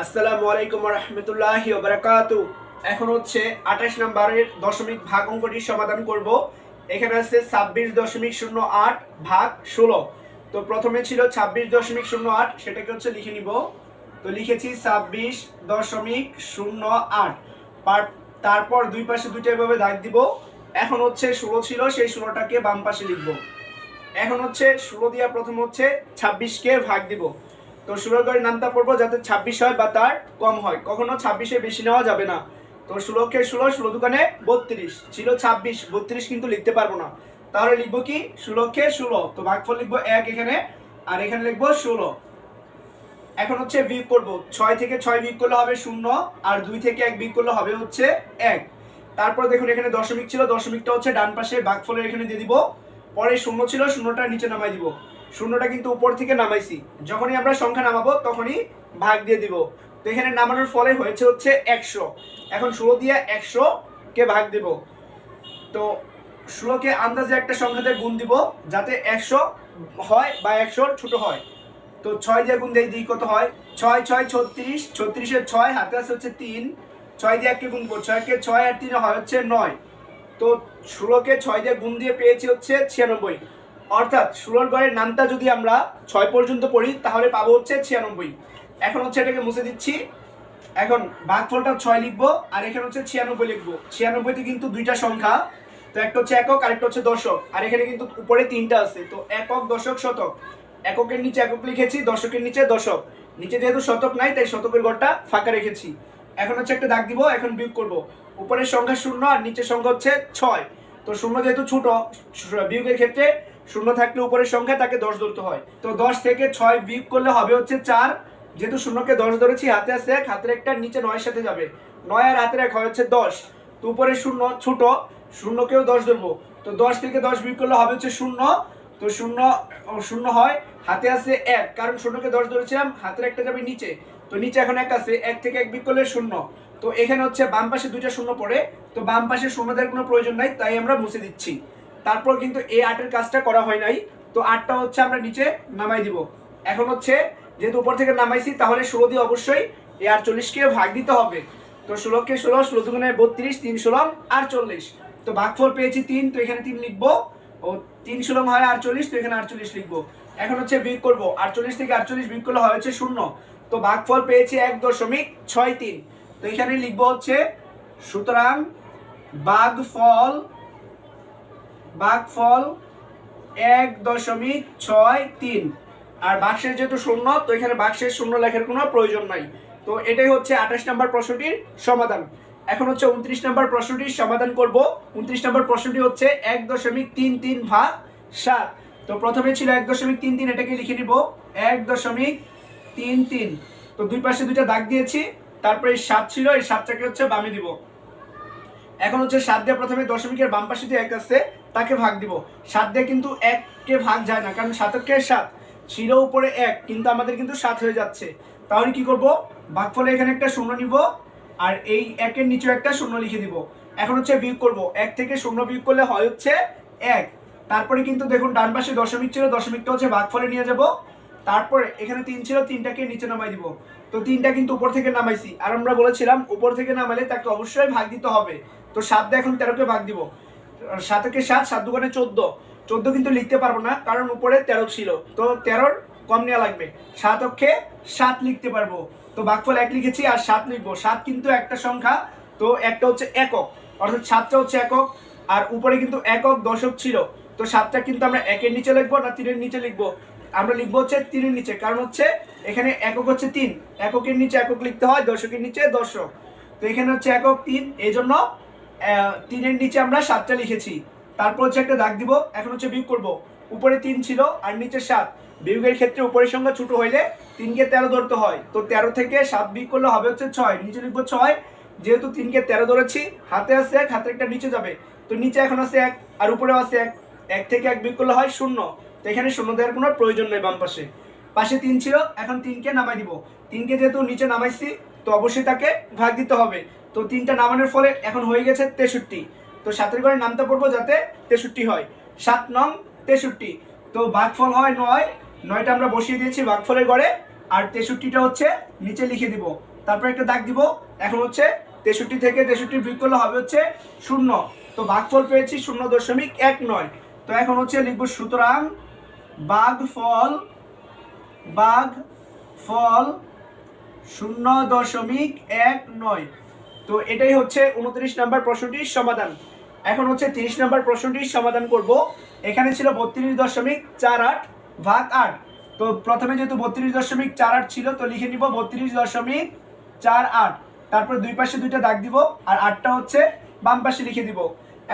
আসসালামু আলাইকুম রহমতুল্লাহ বারাকাতু এখন হচ্ছে আঠাশ নাম্বারের দশমিক ভাগ অঙ্কটির সমাধান করব। এখানে আছে ছাব্বিশ দশমিক শূন্য আট ভাগ ষোলো। তো প্রথমে ছিল ছাব্বিশ দশমিক শূন্য আট, সেটাকে হচ্ছে লিখে নিব। তো লিখেছি ছাব্বিশ দশমিক শূন্য আট। পার- তারপর দুই পাশে দুইটা এভাবে দাগ দিব। এখন হচ্ছে ষোলো ছিল, সেই ষোলোটাকে বাম পাশে লিখব। এখন হচ্ছে ষোলো দিয়া প্রথম হচ্ছে ছাব্বিশকে ভাগ দিব। তো ষোলোর ঘরে নামটা পড়ব যাতে ছাব্বিশ হয় বা তার কম হয়। কখনো ছাব্বিশে বেশি নেওয়া যাবে না। তো ষোলোকে ষোলো ষোলো দোকানে বত্রিশ। ছিল ছাব্বিশ, বত্রিশ কিন্তু লিখতে পারব না। তাহলে লিখব কি? ষোলোকে ষোলো তো ভাগফল লিখব এক এখানে, আর এখানে লিখব ষোলো। এখন হচ্ছে বিয়োগ করব। ছয় থেকে ছয় বিয়োগ করলে হবে শূন্য, আর দুই থেকে এক বিয়োগ করলে হবে হচ্ছে এক। তারপর দেখুন এখানে দশমিক ছিল, দশমিকটা হচ্ছে ডান পাশে। ভাগফলের এখানে দিয়ে দিব। পরে শূন্য ছিল, শূন্যটা নিচে নামাই দিব। শূন্যটা কিন্তু উপর থেকে নামাইছি। যখনই আমরা সংখ্যা নামাবো, তখনই ভাগ দিয়ে দিব। তো এখানে নামানোর ফলে হয়েছে হচ্ছে একশো। এখন ষোলো দিয়ে একশো কে ভাগ দিব। তো ষোলোকে আন্দাজে একটা সংখ্যাতে গুণ দিব, যাতে একশো হয় বা একশোর ছোট হয়। তো ছয় দিয়ে গুণ দিয়ে দিই, কত হয়? ছয় ছয়, ছত্রিশ। ছত্রিশের ছয়, হাতে আছে হচ্ছে তিন। ছয় দিয়ে এককে গুণ করব ছয়কে ছয় আর তিনে হয় হচ্ছে নয়। তো ষোলোকে ছয় দিয়ে গুণ দিয়ে পেয়েছি হচ্ছে ছিয়ানব্বই। অর্থাৎ ষোলোর গড়ের নামটা যদি আমরা ছয় পর্যন্ত পড়ি, তাহলে পাবো হচ্ছে ছিয়ানব্বই। এখন হচ্ছে এটাকে মুছে দিচ্ছি। এখন ভাগফলটা ছয় লিখব, আর এখানে হচ্ছে ছিয়ানব্বই লিখব। ছিয়ানব্বইতে কিন্তু দুইটা সংখ্যা, তো একটা হচ্ছে একক আর একটা হচ্ছে দশক। আর এখানে কিন্তু উপরে তিনটা আছে, তো একক, দশক, শতক। এককের নিচে একক লিখেছি, দশকের নিচে দশক। নিচে যেহেতু শতক নাই, তাই শতকের গড়টা ফাঁকা রেখেছি। এখন হচ্ছে একটা দাগ দিব, এখন বিয়োগ করব। উপরের সংখ্যা শূন্য, আর নিচের সংখ্যা হচ্ছে ছয়। তো শূন্য যেহেতু ছোট, বিয়োগের ক্ষেত্রে শূন্য থাকলে উপরের সংখ্যা, তাকে দশ ধরতে হয়। তো দশ থেকে ছয় বিয়োগ করলে হবে হচ্ছে চার। যেহেতু শূন্যকে দশ ধরেছি, হাতে আছে এক, হাতের একটা নিচে নয়ের সাথে যাবে। নয় আর হাতের এক হয় হচ্ছে দশ। তো উপরে শূন্য, ছোট, শূন্যকেও দশ ধরবো। তো দশ থেকে দশ বিয়োগ করলে হবে হচ্ছে শূন্য। তো শূন্য শূন্য হয়, হাতে আছে এক। কারণ শূন্যকে দশ ধরেছিলাম, হাতের একটা যাবে নিচে। তো নিচে এখন এক আছে, এক থেকে এক বিয়োগ করলে শূন্য। তো এখানে হচ্ছে বাম পাশে দুইটা শূন্য পড়ে। তো বাম পাশে শূন্যদের কোনো প্রয়োজন নাই, তাই আমরা মুছে দিচ্ছি। তারপর কিন্তু এই আটের কাজটা করা হয় নাই। তো আটটা হচ্ছে আমরা নিচে নামাই দিব। এখন হচ্ছে যেহেতু উপর থেকে নামাইছি, তাহলে ষোলো দিয়ে অবশ্যই এই আটচল্লিশকে ভাগ দিতে হবে। তো ষোলোকে ষোলো ষোলো দুগুণে বত্রিশ, তিন ষোলো, আটচল্লিশ। তো ভাগফল পেয়েছি তিন, তো এখানে তিন লিখব। ও তিন ষোলো হয় আটচল্লিশ, তো এখানে আটচল্লিশ লিখব। এখন হচ্ছে বিয়োগ করব। আটচল্লিশ থেকে আটচল্লিশ বিয়োগ করলে হয় হচ্ছে শূন্য। তো ভাগফল পেয়েছি এক দশমিক ছয় তিন। তো এখানে লিখব হচ্ছে, সুতরাং ভাগফল ভাগফল এক দশমিক ছয় তিন। আর বাক্সের যেহেতু শূন্য, তো এখানে বাক্সের শূন্য লেখার কোনো প্রয়োজন নাই। তো এটাই হচ্ছে আঠাশ নম্বর প্রশ্নটির সমাধান। এখন হচ্ছে উনত্রিশ নম্বর প্রশ্নটির সমাধান করব। উনত্রিশ নম্বর প্রশ্নটি হচ্ছে এক দশমিক তিন তিন ভাগ সাত। তো প্রথমে ছিল এক দশমিক তিন তিন, এটাকে লিখে নিব। এক দশমিক তিন তিন। তো দুই পাশে দুইটা দাগ দিয়েছি, তারপরে এই সাত ছিল, এই সাতটাকে হচ্ছে বামে দিব। এখন হচ্ছে সাত দিয়ে প্রথমে দশমিকের বাম পাশে যে এক আছে তাকে ভাগ দিব। সাত দিয়ে কিন্তু এককে ভাগ যায় না, কারণ সাতকে সাত। ছিল উপরে এক, কিন্তু আমাদের কিন্তু সাত হয়ে যাচ্ছে। তাহলে কি করব? ভাগফলে এখানে একটা শূন্য নিব, আর এই একের নিচে একটা শূন্য লিখে দিব। এখন হচ্ছে বিয়োগ করব। এক থেকে শূন্য বিয়োগ করলে হয় হচ্ছে এক। তারপরে কিন্তু দেখুন, ডান পাশে দশমিক ছিল, দশমিকটা হচ্ছে ভাগফলে নিয়ে যাব। তারপরে এখানে তিন ছিল, তিনটাকে নিচে নামাই দিব। তো তিনটা কিন্তু উপর থেকে নামাইছি। আর আমরা বলেছিলাম, উপর থেকে নামালে তাকে অবশ্যই ভাগ দিতে হবে। তো সাত দিয়ে এখন তেরোকে ভাগ দিব। সাতকে সাত সাত দোকানে চোদ্দ। চোদ্দ কিন্তু লিখতে পারব না, কারণ উপরে তেরো ছিল। তো তেরোর কম নেওয়া লাগবে। সাত অক্ষে সাত লিখতে পারব। তো ভাগফল এক লিখেছি আর সাত লিখব। সাত কিন্তু একটা সংখ্যা, তো একটা হচ্ছে একক। অর্থাৎ সাতটা হচ্ছে একক, আর উপরে কিন্তু একক দশক ছিল। তো সাতটা কিন্তু আমরা একের নিচে লিখব না তিনের নিচে লিখব? আমরা লিখব হচ্ছে তিনের নিচে, কারণ হচ্ছে এখানে একক হচ্ছে তিন। এককের নিচে একক লিখতে হয়, দশকের নিচে দশক। তো এখানে হচ্ছে একক তিন এই জন্য তিনের নিচে আমরা সাতটা লিখেছি। তারপর হচ্ছে একটা দাগ দিব, এখন হচ্ছে বিয়োগ করব। উপরে তিন ছিল আর নিচে সাত। বিয়োগের ক্ষেত্রে উপরের সংখ্যা ছোট হইলে তিনকে তেরো ধরতে হয়। তো তেরো থেকে সাত বিয়োগ করলে হবে হচ্ছে ছয়, নিচে লিখব ছয়। যেহেতু তিনকে তেরো ধরেছি, হাতে আছে এক হাতে একটা নিচে যাবে। তো নিচে এখন আছে এক আর উপরেও আছে এক। এক থেকে এক বিয়োগ করলে হয় শূন্য। তো এখানে শূন্য দেওয়ার কোনো প্রয়োজন নেই বাম পাশে। পাশে তিন ছিল, এখন তিনকে নামাই দিব। তিনকে যেহেতু নিচে নামাইছি, তো অবশ্যই তাকে ভাগ দিতে হবে। তো তিনটা নামানোর ফলে এখন হয়ে গেছে তেষট্টি। তো সাতের ঘরে নামতে পড়ব যাতে তেষট্টি হয়। সাত নং তেষট্টি। তো ভাগফল হয় নয়। নয়টা আমরা বসিয়ে দিয়েছি ভাগফলের ঘরে আর তেষট্টিটা হচ্ছে নিচে লিখে দিব। তারপর একটা দাগ দিব। এখন হচ্ছে তেষট্টি থেকে তেষট্টি বিয়োগ করলে হবে হচ্ছে শূন্য। তো ভাগফল পেয়েছি শূন্য দশমিক এক নয়। তো এখন হচ্ছে লিখব সুতরাং বাঘ ফল বাঘ ফল শূন্য দশমিক এক নয়। তো এটাই হচ্ছে উনত্রিশ নাম্বার প্রশ্নটির সমাধান। এখন হচ্ছে তিরিশ নাম্বার প্রশ্নটির সমাধান করব। এখানে ছিল বত্রিশ দশমিক চার আট ভাগ আট। তো প্রথমে যেহেতু বত্রিশ দশমিক চার আট ছিল, তো লিখে নিব বত্রিশ দশমিক চার আট। তারপর দুই পাশে দুইটা দাগ দিব, আর আটটা হচ্ছে বাম পাশে লিখে দিব।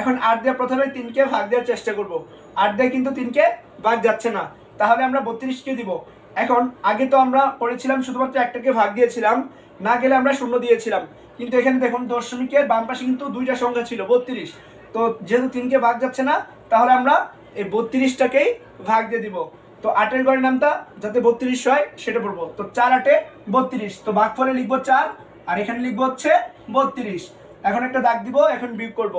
এখন আট দিয়ে প্রথমে তিনকে ভাগ দেওয়ার চেষ্টা করব। আট দিয়ে কিন্তু তিনকে ভাগ যাচ্ছে না। তাহলে আমরা বত্রিশকে দিব। এখন, আগে তো আমরা করেছিলাম শুধুমাত্র একটাকে ভাগ দিয়েছিলাম, না গেলে আমরা শূন্য দিয়েছিলাম। কিন্তু এখানে দেখুন, দশমিকের বাম পাশে কিন্তু দুইটা সংখ্যা ছিল, বত্রিশ। তো যেহেতু তিনকে ভাগ যাচ্ছে না, তাহলে আমরা এই বত্রিশটাকেই ভাগ দিয়ে দিব। তো আটের গড়ের নামটা, যাতে বত্রিশ হয়, সেটা পড়ব। তো চার আটে বত্রিশ। তো ভাগ ফলে লিখব চার, আর এখানে লিখব হচ্ছে বত্রিশ। এখন একটা দাগ দিব, এখন বিয়োগ করব।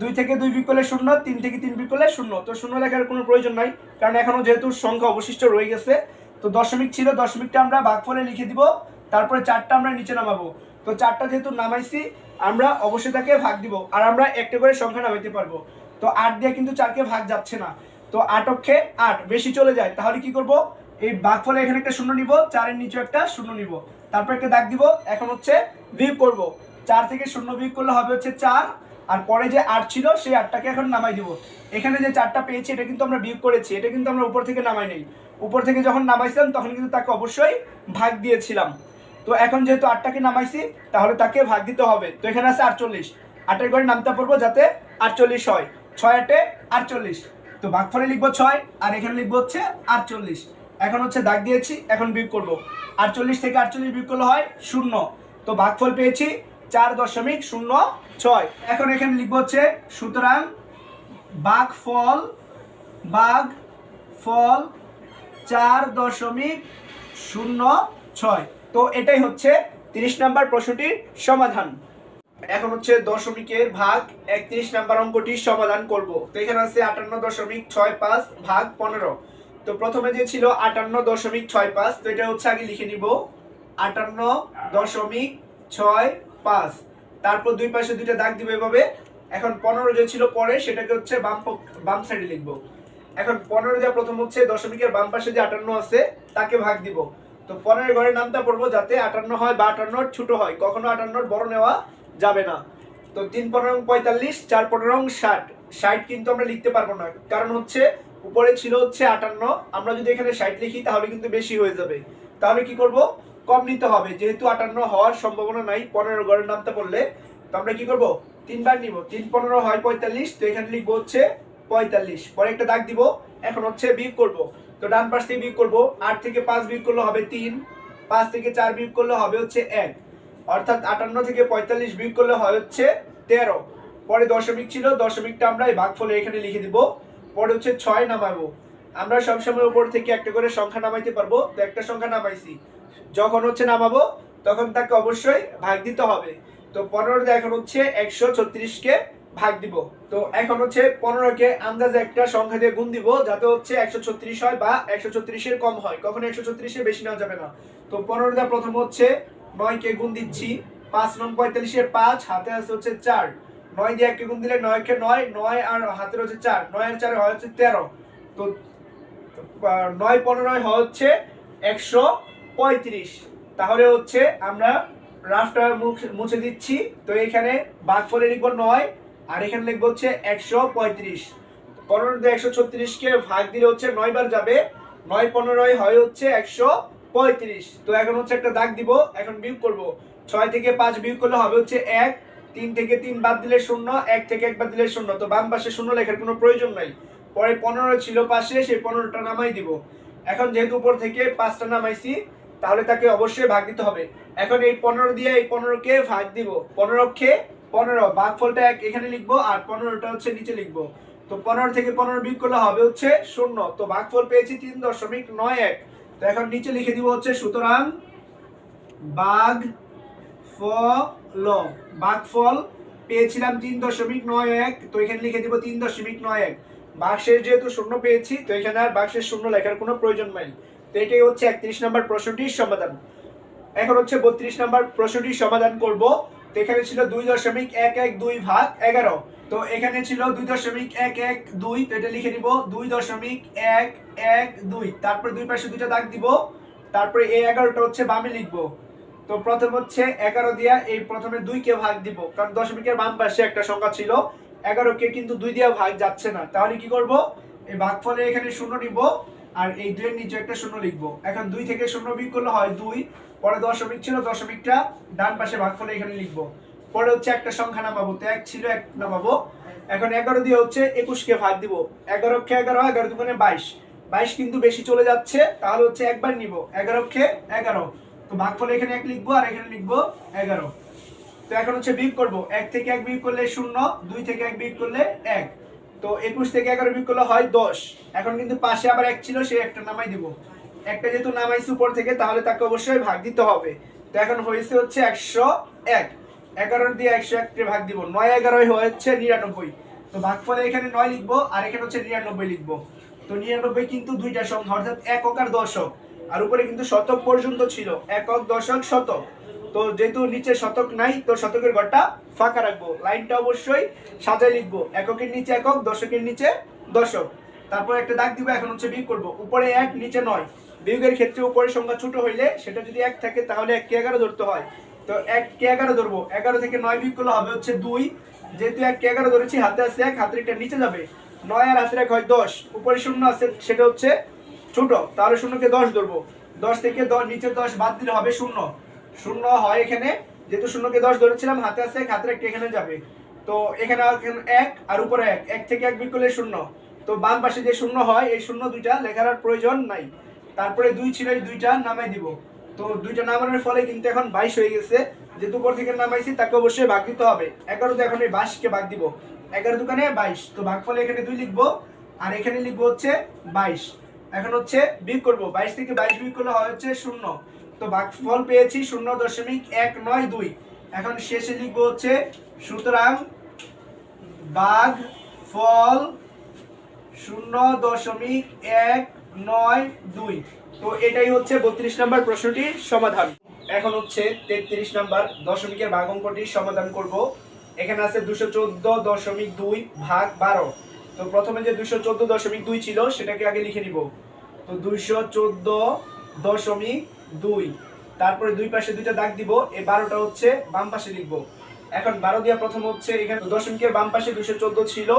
দুই থেকে দুই বিয়োগ করলে শূন্য, তিন থেকে তিন বিয়োগ করলে শূন্য। তো শূন্য লেখার কোনো প্রয়োজন নাই, কারণ এখনও যেহেতু সংখ্যা অবশিষ্ট রয়ে গেছে তো দশমিক ছিল, দশমিকটা আমরা ভাগফলে লিখে দিব, তারপরে চারটা আমরা নিচে নামাবো। তো চারটা যেহেতু নামাইছি, আমরা অবশ্যই তাকে ভাগ দিব, আর আমরা একটা করে সংখ্যা নামাইতে পারব। তো আট দিয়ে কিন্তু চারকে ভাগ যাচ্ছে না। তো আট অক্ষে আট, বেশি চলে যায়, তাহলে কি করব? এই ভাগফলে এখানে একটা শূন্য নিব, চারের নিচে একটা শূন্য নিব। তারপর একটা দাগ দিব, এখন হচ্ছে বিয়োগ করব। চার থেকে শূন্য বিয়োগ করলে হবে হচ্ছে চার আর পরে যে আট ছিল, সেই আটটাকে এখন নামাই দিব। এখানে যে চারটা পেয়েছি, এটা কিন্তু আমরা বিয়োগ করেছি, এটা কিন্তু আমরা উপর থেকে নামাই নেই। উপর থেকে যখন নামাইছিলাম, তখন কিন্তু তাকে অবশ্যই ভাগ দিয়েছিলাম। তো এখন যেহেতু আটটাকে নামাইছি, তাহলে তাকে ভাগ দিতে হবে। তো এখানে আছে আটচল্লিশ। আটের ঘরে নামতে পারব যাতে আটচল্লিশ হয়। ছয় আটে আটচল্লিশ। তো ভাগফলে লিখব ছয়, আর এখানে লিখব হচ্ছে আটচল্লিশ। এখন হচ্ছে দাগ দিয়েছি, এখন বিয়োগ করব। আটচল্লিশ থেকে আটচল্লিশ বিয়োগ করলে হয় শূন্য। তো ভাগফল পেয়েছি চার দশমিক শূন্য ছয়। এখন এখানে লিখব হচ্ছে, সুতরাং বাঘ ফল বাঘ ফল চার দশমিক শূন্য ছয়। তো এটাই হচ্ছে তিরিশ নাম্বার প্রশ্নটির সমাধান। এখন হচ্ছে দশমিকের ভাগ, একত্রিশ নাম্বার অঙ্কটির সমাধান করব। তো এখানে আছে আটান্ন দশমিক ছয় পাঁচ ভাগ পনেরো। তো প্রথমে যে ছিল আটান্ন দশমিক ছয় পাঁচ, তো এটা হচ্ছে আগে লিখে নিব। আটান্ন দশমিক ছয় পাঁচ। তারপর দুই পাশে দুইটা দাগ দিব এভাবে। এখন পনেরো যে ছিল পরে, সেটাকে হচ্ছে বাম বাম সাইডে লিখব। এখন পনেরো যা প্রথম হচ্ছে দশমিকের বাম পাশে যে আটান্ন আছে, তাকে ভাগ দিব। তো পনেরো ঘরের নামটা পড়ব যাতে আটান্ন হয় বা আটান্নর ছোট হয়। কখনো আটান্নর বড় নেওয়া যাবে না। তো তিন পনেরো পঁয়তাল্লিশ, চার পনেরো ষাট। ষাট কিন্তু আমরা লিখতে পারব না। কারণ হচ্ছে উপরে ছিল হচ্ছে আটান্ন। আমরা যদি এখানে ষাট লিখি, তাহলে কিন্তু বেশি হয়ে যাবে। তাহলে কি করব? কম নিতে হবে। যেহেতু আটান্ন হওয়ার সম্ভাবনা নাই, পনেরো ঘরের নামতে পড়লে তো আমরা কি করব? তিনবার নিব। তিন পনেরো হয় পঁয়তাল্লিশ, তো এখানে লিখব হচ্ছে পঁয়তাল্লিশ। পরে একটা দাগ দিব, এখন হচ্ছে বিয়োগ করব। তো ডান পাশ থেকে বিয়োগ করব, আট থেকে পাঁচ বিয়োগ করলে হবে তিন, পাঁচ থেকে চার বিয়োগ করলে হবে হচ্ছে এক। অর্থাৎ আটান্ন থেকে পঁয়তাল্লিশ বিয়োগ করলে হয় হচ্ছে তেরো। পরে দশমিক ছিল, দশমিকটা আমরা এই ভাগফলে এখানে লিখে দিব। পরে হচ্ছে ছয় নামাবো। আমরা সবসময় উপর থেকে একটা করে সংখ্যা নামাইতে পারব। তো একটা সংখ্যা নামাইছি। যখন হচ্ছে নামাবো, তখন তাকে অবশ্যই ভাগ দিতে হবে। তো পনেরো দিয়ে এখন হচ্ছে একশো ছত্রিশকে ভাগ দিব। তো এখন হচ্ছে পনেরোকে আন্দাজে একটা সংখ্যা দিয়ে গুণ দিব, যাতে হচ্ছে একশো ছত্রিশ হয় বা একশো ছত্রিশের কম হয়। কখনো একশো ছত্রিশের বেশি নেওয়া যাবে না। তো পনেরো দিয়ে প্রথম হচ্ছে, নয়কে গুণ দিচ্ছি। পাঁচ নং পঁয়তাল্লিশের পাঁচ, হাতে আছে হচ্ছে চার। নয় দিয়ে এককে গুণ দিলে নয়কে নয় নয় আর হাতের হচ্ছে চার। নয় আর চারে হয় হচ্ছে তেরো। তো নয় পনেরোয় হয় হচ্ছে একশো পঁয়ত্রিশ। তাহলে হচ্ছে আমরা রাফটা মুছে দিচ্ছি। তো এখানে বাদ ফলে লিখব নয়, আর এখানে লিখব হচ্ছে একশো পঁয়ত্রিশ। দিয়ে একশো ছত্রিশকে ভাগ দিলে হচ্ছে নয় বার যাবে। নয় পনেরোয় হয় হচ্ছে একশো পঁয়ত্রিশ। তো এখন হচ্ছে একটা দাগ দিব, এখন বিয়োগ করব। ছয় থেকে পাঁচ বিয়োগ করলে হবে হচ্ছে এক। তিন থেকে তিন বাদ দিলে শূন্য, এক থেকে এক বাদ দিলে শূন্য। তো বাম পাশে শূন্য লেখার কোনো প্রয়োজন নাই। পরে পনেরো ছিল পাশে, সেই পনেরোটা নামাই দিব। এখন যেহেতু উপর থেকে পাঁচটা নামাইছি তাহলে তাকে অবশ্যই ভাগ দিতে হবে। এখন এই পনেরো দিয়ে এই পনেরোকে ভাগ দিব। পনেরো পনেরোকে পনেরো ভাগ ফলটা এক, এখানে লিখব, আর পনেরোটা হচ্ছে নিচে লিখব। তো পনেরো থেকে পনেরো বিয়োগ করলে হবে হচ্ছে শূন্য। তো ভাগফল পেয়েছি তিন দশমিক নয় এক। তো এখন নিচে লিখে দিব হচ্ছে, সুতরাং বাঘ ফল, বাঘফল পেয়েছিলাম তিন দশমিক নয় এক। তো এখানে লিখে দিব তিন দশমিক নয় এক। বাক্সের যেহেতু শূন্য পেয়েছি, তো এখানে আর বাক্সের শূন্য লেখার কোনো প্রয়োজন নাই। তো এটাই হচ্ছে একত্রিশ নম্বর প্রশ্নটির সমাধান। এখন হচ্ছে বত্রিশ নম্বর প্রশ্নটির সমাধান করব। তো এখানে ছিল দুই দশমিক এক এক দুই ভাগ এগারো। তো এখানে ছিল দুই দশমিক এক এক দুই, তো এটা লিখে দিব দুই দশমিক এক এক দুই। তারপরে দুই পাশে দুইটা দাগ দিব। তারপরে এই এগারোটা হচ্ছে বামে লিখব। তো প্রথম হচ্ছে এগারো দিয়া এই প্রথমে দুইকে ভাগ দিব। কারণ দশমিকের বাম পাশে একটা সংখ্যা ছিল। এগারোকে কিন্তু দুই দিয়া ভাগ যাচ্ছে না। তাহলে কি করব? এই ভাগফলে এখানে শূন্য নিব। আর এই দুইয়ের নিচে একটা শূন্য লিখব। এখন দুই থেকে শূন্য বিয়োগ করলে হয় দুই, পরে দশমিক ছিল, দশমিকটা ডান পাশে ভাগফলে এখানে লিখব। পরে হচ্ছে একটা সংখ্যা নামাবো, তো এক ছিল, এক নামাবো। এখন এগারো দিয়ে হচ্ছে একুশকে ভাগ দিব। এগারোকে এগারো এগারো দুগুণে বাইশ। বাইশ কিন্তু বেশি চলে যাচ্ছে, তাহলে হচ্ছে একবার নিব। এগারোকে এগারো। তো ভাগফলে এখানে এক লিখব আর এখানে লিখব এগারো। তো এখন হচ্ছে বিয়োগ করব। এক থেকে এক বিয়োগ করলে শূন্য, দুই থেকে এক বিয়োগ করলে এক। তো একুশ থেকে এগারো বিয়োগ করলে হয় দশ। এখন কিন্তু পাশে আবার এক ছিল, সে একটা নামাই দিব। একটা যেহেতু নামাইছি উপর থেকে, তাহলে তাকে অবশ্যই ভাগ দিতে হবে। তো এখন হয়েছে হচ্ছে একশো এক। এগারো দিয়ে একশো এককে ভাগ দিব। নয় এগারোই হচ্ছে নিরানব্বই। তো ভাগফলে এখানে নয় লিখব, আর এখানে হচ্ছে নিরানব্বই লিখব। তো নিরানব্বই কিন্তু দুইটা সংখ্যা, অর্থাৎ একক আর দশক। আর উপরে কিন্তু শতক পর্যন্ত ছিল। একক, দশক, শতক। তো যেহেতু নিচে শতক নাই, তো শতকের ঘরটা ফাঁকা রাখব। লাইনটা অবশ্যই সাজায় লিখব। এককের নিচে একক, দশকের নিচে দশক। তারপর একটা দাগ দিব, এখন হচ্ছে বিয়োগ করব। উপরে এক, নিচে নয়। বিয়োগের ক্ষেত্রে উপরের সংখ্যা ছোট হইলে সেটা যদি এক থাকে, তাহলে এক কে এগারো ধরতে হয়। তো এক কে এগারো ধরবো। এগারো থেকে নয় বিয়োগ করলে হবে হচ্ছে দুই। যেহেতু এক কে এগারো ধরেছি, হাতে আছে এক, হাতের একটা নিচে যাবে। নয় আর হাতের এক হয় দশ। উপরে শূন্য আছে, সেটা হচ্ছে ছোট। তাহলে শূন্যকে দশ ধরবো। দশ থেকে দশ নিচে দশ বাদ দিলে হবে শূন্য। শূন্য হয় এখানে। যেহেতু শূন্যকে দশ ধরেছিলাম, হাতে আছে হাতের একটা এখানে যাবে। তো এখানে এক আর উপরে এক। এক থেকে এক বিয়োগ করলে শূন্য। তো বাম পাশে যে শূন্য হয়, এই শূন্য দুইটা লেখার আর প্রয়োজন নাই। তারপরে দুই ছিল, এই দুইটা নামাই দিব। তো দুইটা নামানোর ফলে কিন্তু এখন বাইশ হয়ে গেছে। যেহেতু উপর থেকে নামাইছি, তাকে অবশ্যই ভাগ দিতে হবে। এগারো তো এখন এই বাইশকে ভাগ দিব। এগারো দোকানে বাইশ। তো ভাগ ফলে এখানে দুই লিখব। আর এখানে লিখব হচ্ছে বাইশ। এখন হচ্ছে বিয়োগ করব। বাইশ থেকে বাইশ বিয়োগ করলে হয় হচ্ছে শূন্য। তো ভাগফল পেয়েছি শূন্য দশমিক এক নয় দুই। এখন শেষে লিখব হচ্ছে, সুতরাং বাঘ, ফল শূন্য দশমিক এক নয় দুই। তো এটাই হচ্ছে বত্রিশ নম্বর প্রশ্নটির সমাধান। এখন হচ্ছে তেত্রিশ নম্বর দশমিকের ভাগ অঙ্কটির সমাধান করব। এখানে আছে দুশো চোদ্দ দশমিক দুই ভাগ বারো। তো প্রথমে যে দুশো চোদ্দ দশমিক দুই ছিল, সেটাকে আগে লিখে নিব। তো দুইশো চোদ্দ দশমিক দুই। তারপরে দুই পাশে দুইটা দাগ দিব, এই বারোটা হচ্ছে বাম পাশে লিখব। এখন বারো দিয়া প্রথম হচ্ছে এখানে দশমিকের বাম পাশে দুশো চোদ্দ ছিল,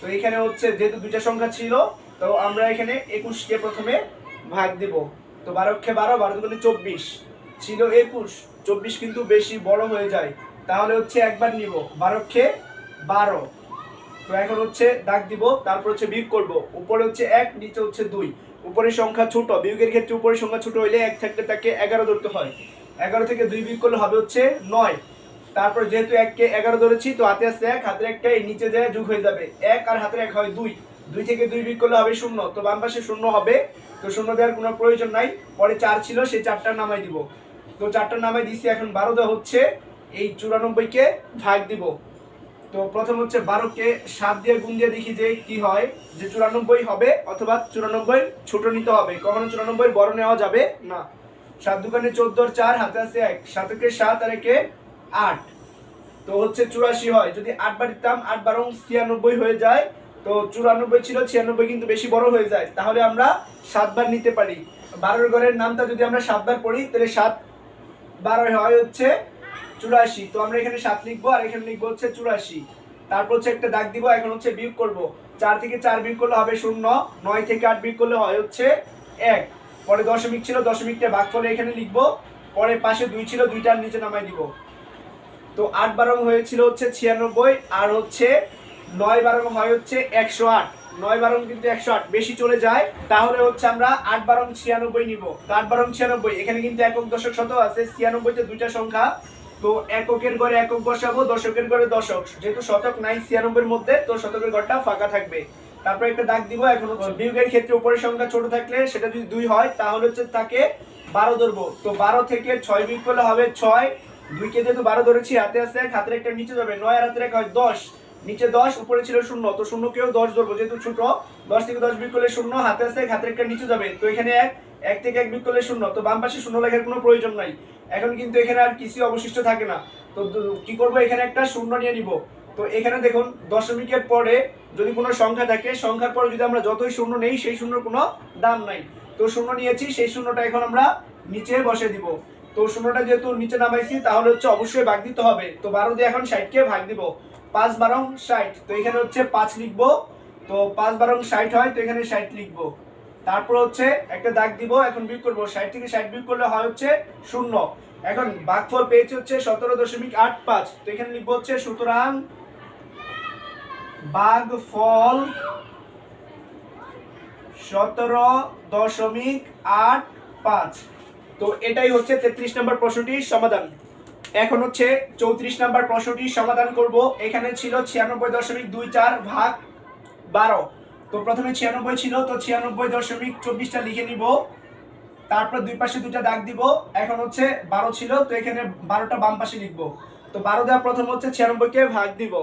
তো এখানে হচ্ছে যেহেতু দুইটা সংখ্যা ছিল, তো আমরা এখানে একুশকে প্রথমে ভাগ দিব। তো বারোকে বারো বারো দুগুণে চব্বিশ। ছিল একুশ, চব্বিশ কিন্তু বেশি বড় হয়ে যায়। তাহলে হচ্ছে একবার নিব, বারোকে বারো। তো এখন হচ্ছে দাগ দিব, তারপর হচ্ছে বিয়োগ করব। উপরে হচ্ছে এক, নিচে হচ্ছে দুই। উপরের সংখ্যা ছোট, বিয়োগের ক্ষেত্রে উপরের সংখ্যা ছোট হইলে এক থাকলে তাকে এগারো ধরতে হয়। এগারো থেকে দুই বিয়োগ করলে হবে হচ্ছে নয়। তারপর যেহেতু এককে এগারো ধরেছি, তো হাতে আসছে এক, হাতের একটা এই নিচে যায় যোগ হয়ে যাবে। এক আর হাতের এক হয় দুই। দুই থেকে দুই বিয়োগ করলে হবে শূন্য। তো বাম পাশে শূন্য হবে, তো শূন্য দেওয়ার কোনো প্রয়োজন নাই। পরে চার ছিল সেই চারটা নামাই দিব। তো চারটা নামাই দিছি, এখন বারো দেওয়া হচ্ছে, এই চুরানব্বইকে ভাগ দিব। তো প্রথম হচ্ছে বারোকে সাত দিয়ে গুণ দিয়ে দেখি যে কি হয়, যে চুরানব্বই হবে অথবা চুরানব্বই ছোট নিতে হবে। কখনো চুরানব্বই বড় নেওয়া যাবে না। সাত দোকানে চোদ্দোর চার, হাতে আছে এক। সাতকে সাত আর একে আট। তো হচ্ছে চুরাশি হয়। যদি আট বার দিতাম, আট বারো ছিয়ানব্বই হয়ে যায়, তো চুরানব্বই ছিল, ছিয়ানব্বই কিন্তু বেশি বড় হয়ে যায়। তাহলে আমরা সাতবার নিতে পারি। বারোর ঘরের নামটা যদি আমরা সাতবার পড়ি, তাহলে সাত বারো হয় হচ্ছে চুরাশি। তো আমরা এখানে সাত লিখব আর এখানে লিখব হচ্ছে চুরাশি। তারপর হচ্ছে একটা দাগ দিব, এখন হচ্ছে বিয়োগ করব। চার থেকে চার বিয়োগ করলে হবে শূন্য, নয় থেকে আট বিয়োগ করলে হয় হচ্ছে এক। পরে দশমিক ছিল, দশমিকটা ভাগ করে এখানে লিখব। পরে পাশে দুই ছিল দুইটার নিচে নামাই দিব। তো আট বারং হয়েছিল হচ্ছে ছিয়ানব্বই, আর হচ্ছে নয় বারং হয় হচ্ছে একশো আট। নয় বারং কিন্তু একশো আট, বেশি চলে যায়। তাহলে হচ্ছে আমরা আট বারং ছিয়ানব্বই নিব। আট বারং ছিয়ানব্বই, এখানে কিন্তু একক দশক শত আছে। ছিয়ানব্বইতে দুইটা সংখ্যা তো এককের ঘরে একক বসাবো, দশকের ঘরে দশক। যেহেতু শতক নাই, ছিয়ানব্বইয়ের মধ্যে, তো শতকের ঘরটা ফাঁকা থাকবে। তারপরে একটা দাগ দিব, এখন বিয়োগের ক্ষেত্রে উপরের সংখ্যা ছোট থাকলে সেটা যদি দুই হয়, তাহলে হচ্ছে তাকে বারো ধরবো। তো বারো থেকে ছয় বিয়োগ করলে হবে ছয়। দুইকে যেহেতু বারো ধরেছি, হাতে আছে হাতের একটা নিচে যাবে। নয় আর হাতের এক হয় দশ। নিচে দশ, উপরে ছিল শূন্য। তো শূন্যকেও দশ ধরবো, যেহেতু ছোট, দশ থেকে দশ বিয়োগ করলে শূন্য, হাতে আছে হাতের একটা নিচে যাবে। তো এখানে এক এক থেকে এক বিয়োগ শূন্য, তো বাম পাশে শূন্য লেখার কোনো প্রয়োজন নাই। এখন কিন্তু এখানে আর কিছু অবশিষ্ট থাকে না। তো কি করব? এখানে একটা শূন্য নিয়ে নিব। তো এখানে দেখুন, দশমিকের পরে যদি কোনো সংখ্যা থাকে, সংখ্যার পরে যদি আমরা যতই শূন্য নেই, সেই শূন্যর কোনো দাম নাই। তো শূন্য নিয়েছি, সেই শূন্যটা এখন আমরা নিচে বসে দিব। তো শূন্যটা যেহেতু নিচে নামাইছি, তাহলে হচ্ছে অবশ্যই ভাগ দিতে হবে। তো বারো দিয়ে এখন ষাটকে ভাগ দিব। পাঁচ বারং ষাট, তো এখানে হচ্ছে পাঁচ লিখব। তো পাঁচ বারং ষাট হয়, তো এখানে ষাট লিখব। তারপর হচ্ছে একটা দাগ দিব, এখন বিয়োগ করব ষাট থেকে ষাট, বিয়োগ করলে হয় হচ্ছে শূন্য। এখন ভাগফল পেয়েছে হচ্ছে সতেরো দশমিক আট পাঁচ। তো এখানে লিখব হচ্ছে, সুতরাং ভাগফল সতেরো দশমিক আট পাঁচ। তো এটাই হচ্ছে তেত্রিশ নম্বর প্রশ্নটির সমাধান। এখন হচ্ছে চৌত্রিশ নম্বর প্রশ্নটির সমাধান করব। এখানে ছিল ছিয়ানব্বই দশমিক দুই চার ভাগ বারো। তো প্রথমে ছিয়ানব্বই ছিল, তো ছিয়ানব্বই দশমিক চব্বিশটা লিখে নিব। তারপর দুই পাশে দুটা দাগ দিব। এখন হচ্ছে বারো ছিল, তো এখানে বারোটা বাম পাশে লিখব। তো বারো দেওয়া প্রথম হচ্ছে ছিয়ানব্বইকে ভাগ দিব।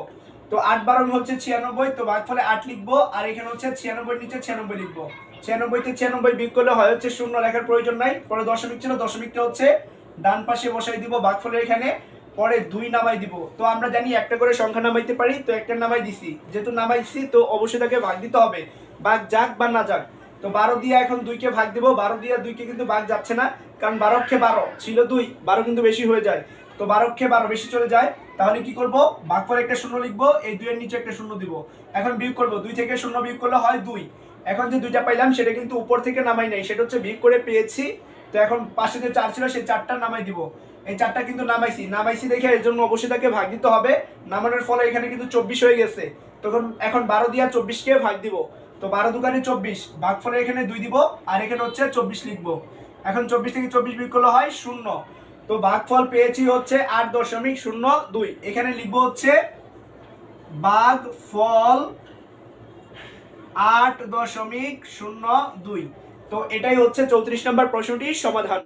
তো আট বারো হচ্ছে ছিয়ানব্বই, তো ভাগ ফলে আট লিখব। আর এখানে হচ্ছে ছিয়ানব্বই নিচে ছিয়ানব্বই লিখব। ছিয়ানব্বইতে ছিয়ানব্বই বিয়োগ করলে হয় হচ্ছে শূন্য লেখার প্রয়োজন নাই। পরে দশমিক ছিল, দশমিকটা হচ্ছে ডান পাশে বসাই দিব। ভাগ ফলে এখানে পরে দুই নামাই দিব। তো আমরা জানি একটা করে সংখ্যা নামাইতে পারি, তো একটা নামাই দিছি। যেহেতু নামাইছি, তো অবশ্যই তাকে ভাগ দিতে হবে। ভাগ যাক বা না যাক। তো বারো দিয়ে এখন দুইকে ভাগ দিব। বারো দিয়ে দুইকে কিন্তু ভাগ যাচ্ছে না, কারণ বারো অক্ষে বারো ছিল দুই, বারো কিন্তু বেশি হয়ে যায়। তো বারো অক্ষে বারো বেশি চলে যায়, তাহলে কি করব? ভাগ করে একটা শূন্য লিখব, এই দুইয়ের নিচে একটা শূন্য দিব। এখন বিয়োগ করব, দুই থেকে শূন্য বিয়োগ করলে হয় দুই। এখন যে দুইটা পাইলাম, সেটা কিন্তু উপর থেকে নামাই নাই, সেটা হচ্ছে বিয়োগ করে পেয়েছি তো এখন পাশে যে চার ছিল, সেই চারটা নামাই দিব। এই চারটা কিন্তু নামাইছি। নামাইছি দেখে এর জন্য অবশ্যই তাকে ভাগ দিতে হবে। নামানোর ফলে এখানে কিন্তু চব্বিশ হয়ে গেছে। তখন এখন বারো দিয়া চব্বিশকে ভাগ দিব। তো বারো দোকানে চব্বিশ। ভাগ ফলে এখানে দুই দিব, আর এখানে হচ্ছে চব্বিশ লিখব। এখন চব্বিশ থেকে চব্বিশ বিয়োগ করলে হয় শূন্য। তো ভাগফল পেয়েছি হচ্ছে আট দশমিক শূন্য দুই। এখানে লিখব হচ্ছে বাঘ ভাগফল আট দশমিক শূন্য দুই। তো এটাই হচ্ছে চৌত্রিশ নম্বর প্রশ্নটির সমাধান।